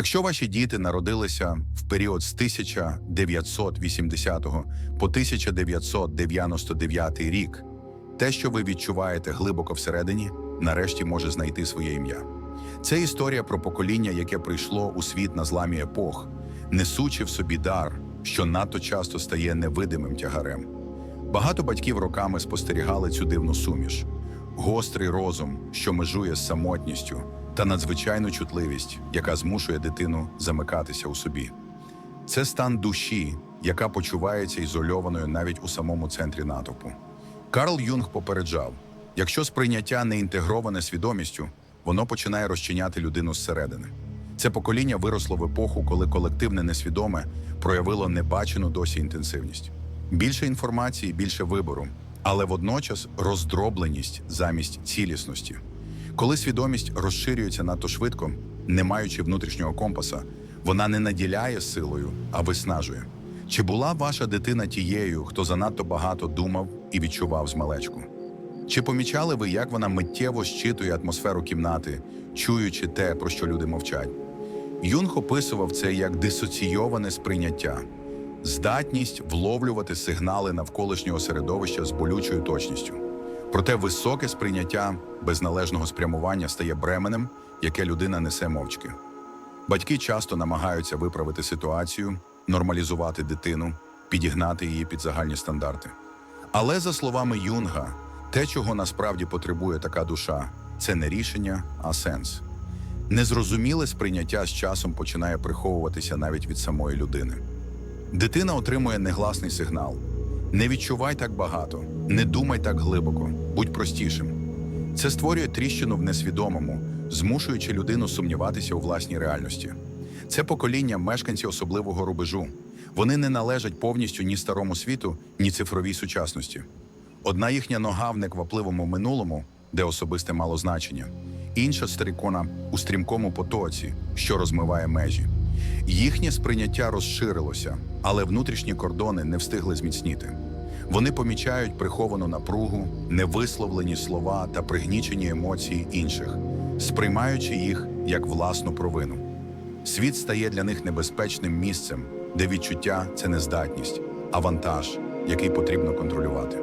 Якщо ваші діти народилися в період з 1980 по 1999 рік, те, що ви відчуваєте глибоко всередині, нарешті може знайти своє ім'я. Це історія про покоління, яке прийшло у світ на зламі епох, несучи в собі дар, що надто часто стає невидимим тягарем. Багато батьків роками спостерігали цю дивну суміш, гострий розум, що межує з самотністю, та надзвичайну чутливість, яка змушує дитину замикатися у собі. Це стан душі, яка почувається ізольованою навіть у самому центрі натовпу. Карл Юнг попереджав: якщо сприйняття не інтегроване свідомістю, воно починає розчиняти людину зсередини. Це покоління виросло в епоху, коли колективне несвідоме проявило небачену досі інтенсивність. Більше інформації, більше вибору, але водночас роздробленість замість цілісності. Коли свідомість розширюється надто швидко, не маючи внутрішнього компаса, вона не наділяє силою, а виснажує. Чи була ваша дитина тією, хто занадто багато думав і відчував з малечку? Чи помічали ви, як вона миттєво щитує атмосферу кімнати, чуючи те, про що люди мовчать? Юнг описував це як дисоційоване сприйняття, здатність вловлювати сигнали навколишнього середовища з болючою точністю. Проте високе сприйняття без належного спрямування стає бременем, яке людина несе мовчки. Батьки часто намагаються виправити ситуацію, нормалізувати дитину, підігнати її під загальні стандарти. Але, за словами Юнга, те, чого насправді потребує така душа, це не рішення, а сенс. Незрозуміле сприйняття з часом починає приховуватися навіть від самої людини. Дитина отримує негласний сигнал: не відчувай так багато, не думай так глибоко, будь простішим. Це створює тріщину в несвідомому, змушуючи людину сумніватися у власній реальності. Це покоління мешканці особливого рубежу. Вони не належать повністю ні старому світу, ні цифровій сучасності. Одна їхня нога в неквапливому минулому, де особисте мало значення, інша стрікона у стрімкому потоці, що розмиває межі. Їхнє сприйняття розширилося, але внутрішні кордони не встигли зміцніти. Вони помічають приховану напругу, невисловлені слова та пригнічені емоції інших, сприймаючи їх як власну провину. Світ стає для них небезпечним місцем, де відчуття це не здатність, а вантаж, який потрібно контролювати.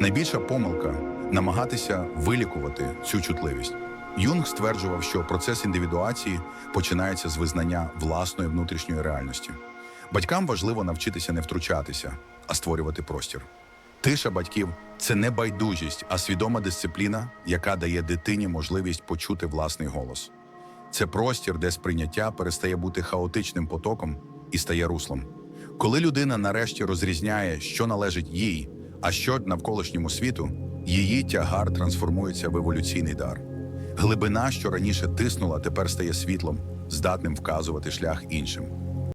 Найбільша помилка намагатися вилікувати цю чутливість. Юнг стверджував, що процес індивідуації починається з визнання власної внутрішньої реальності. Батькам важливо навчитися не втручатися, а створювати простір. Тиша батьків це не байдужість, а свідома дисципліна, яка дає дитині можливість почути власний голос. Це простір, де сприйняття перестає бути хаотичним потоком і стає руслом. Коли людина нарешті розрізняє, що належить їй, а що навколишньому світу, її тягар трансформується в еволюційний дар. Глибина, що раніше тиснула, тепер стає світлом, здатним вказувати шлях іншим.